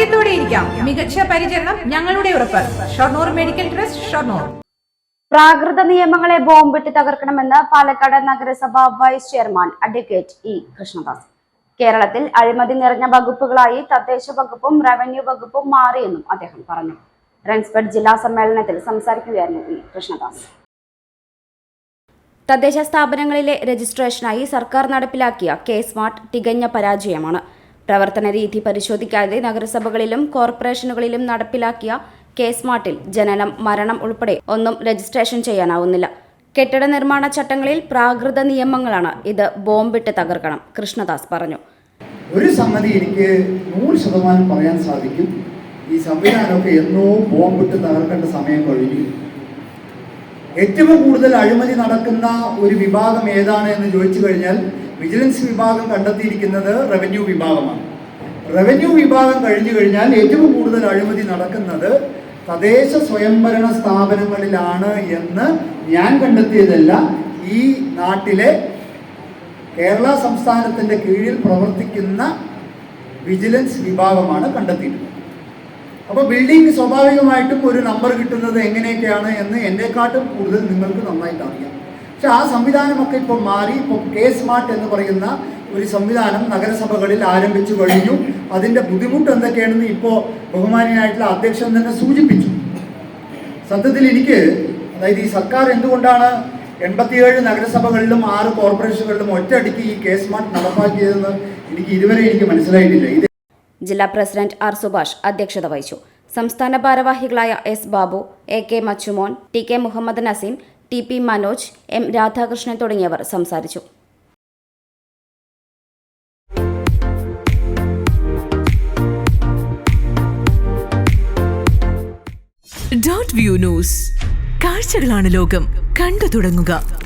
ആരോഗ്യത്തോടെ ഇരിക്കാം. മികച്ച പരിചരണം ഞങ്ങളുടെ ഉറപ്പ്. Shoranur medical trust Shoranur. പ്രാകൃത നിയമങ്ങളെ ബോംബിട്ട് തകർക്കണമെന്ന് പാലക്കാട് നഗരസഭ vice chairman advocate E Krishnadas. കേരളത്തിൽ അഴിമതി നിറഞ്ഞ വകുപ്പുകളായി തദ്ദേശ വകുപ്പും റവന്യൂ വകുപ്പും മാറിയെന്നും അദ്ദേഹം പറഞ്ഞു. റൺസ്പെഡ് ജില്ലാ സമ്മേളനത്തിൽ സംസാരിക്കുകയായിരുന്നു ഇ കൃഷ്ണദാസ്. തദ്ദേശ സ്ഥാപനങ്ങളിലെ രജിസ്ട്രേഷനായി സർക്കാർ നടപ്പിലാക്കിയ കെ സ്മാർട്ട് തികഞ്ഞ പരാജയമാണ്. പ്രവർത്തന രീതി പരിശോധിക്കാതെ നഗരസഭകളിലും കോർപ്പറേഷനുകളിലും നടപ്പിലാക്കിയ കെ സ്മാർട്ടിൽ ജനനം മരണം ഉൾപ്പെടെ ഒന്നും രജിസ്ട്രേഷൻ ചെയ്യാനാവുന്നില്ല. കെട്ടിട നിർമ്മാണ ചട്ടങ്ങളിൽ പ്രാകൃത നിയമങ്ങളാണ് ഇത് ബോംബിട്ട് തകർക്കണം കൃഷ്ണദാസ് പറഞ്ഞു. ഒരു സംഗതി എനിക്ക് നൂറ് ശതമാനം പറയാൻ സാധിക്കും. ഈ സംവിധാനമൊക്കെ എന്നോ ബോംബിട്ട് തകർക്കേണ്ട സമയം കഴിഞ്ഞു. ഏറ്റവും കൂടുതൽ അഴിമതി നടക്കുന്ന ഒരു വിഭാഗം ഏതാണ് എന്ന് ചോദിച്ചു കഴിഞ്ഞാൽ വിജിലൻസ് വിഭാഗം കണ്ടെത്തിയിരിക്കുന്നത് റവന്യൂ വിഭാഗമാണ്. റവന്യൂ വിഭാഗം കഴിഞ്ഞു കഴിഞ്ഞാൽ ഏറ്റവും കൂടുതൽ അഴിമതി നടക്കുന്നത് തദ്ദേശ സ്വയംഭരണ സ്ഥാപനങ്ങളിലാണ് എന്ന് ഞാൻ കണ്ടെത്തിയതല്ല ഈ നാട്ടിലെ കേരള സംസ്ഥാനത്തിന്റെ കീഴിൽ പ്രവർത്തിക്കുന്ന വിജിലൻസ് വിഭാഗമാണ് കണ്ടെത്തിയിട്ടുള്ളത്. അപ്പോൾ ബിൽഡിംഗ് സ്വാഭാവികമായിട്ടും ഒരു നമ്പർ കിട്ടുന്നത് എങ്ങനെയൊക്കെയാണ് എന്ന് എന്നെക്കാട്ടും കൂടുതൽ നിങ്ങൾക്ക് നന്നായിട്ട് അറിയാം. പക്ഷെ ആ സംവിധാനമൊക്കെ ഇപ്പോൾ മാറി. ഇപ്പോൾ കെ സ്മാർട്ട് എന്ന് പറയുന്ന ഒരു സംവിധാനം നഗരസഭകളിൽ ആരംഭിച്ചു കഴിഞ്ഞു. അതിന്റെ ബുദ്ധിമുട്ട് എന്തൊക്കെയാണെന്ന് ഇപ്പോ ബഹുമാനിയായിട്ടുള്ള അധ്യക്ഷൻ തന്നെ സൂചിപ്പിച്ചു. സത്യത്തിൽ എനിക്ക് അതായത് ഈ സർക്കാർ എന്തുകൊണ്ടാണ് എൺപത്തിയേഴ് നഗരസഭകളിലും ആറ് കോർപ്പറേഷനുകളിലും ഒറ്റയടിക്ക് ഈ കെ സ്മാർട്ട് നടപ്പാക്കിയതെന്ന് എനിക്ക് ഇതുവരെ എനിക്ക് മനസ്സിലായിട്ടില്ല. ഇത് ജില്ലാ പ്രസിഡന്റ് ആർ സുഭാഷ് അധ്യക്ഷത വഹിച്ചു. സംസ്ഥാന ഭാരവാഹികളായ S Babu A K Machumon T K Muhammad Naseem T P Manoj M Radhakrishnan തുടങ്ങിയവർ സംസാരിച്ചു. Dot view news. കാഴ്ചകളാണ് ലോകം. കണ്ടു തുടങ്ങുക.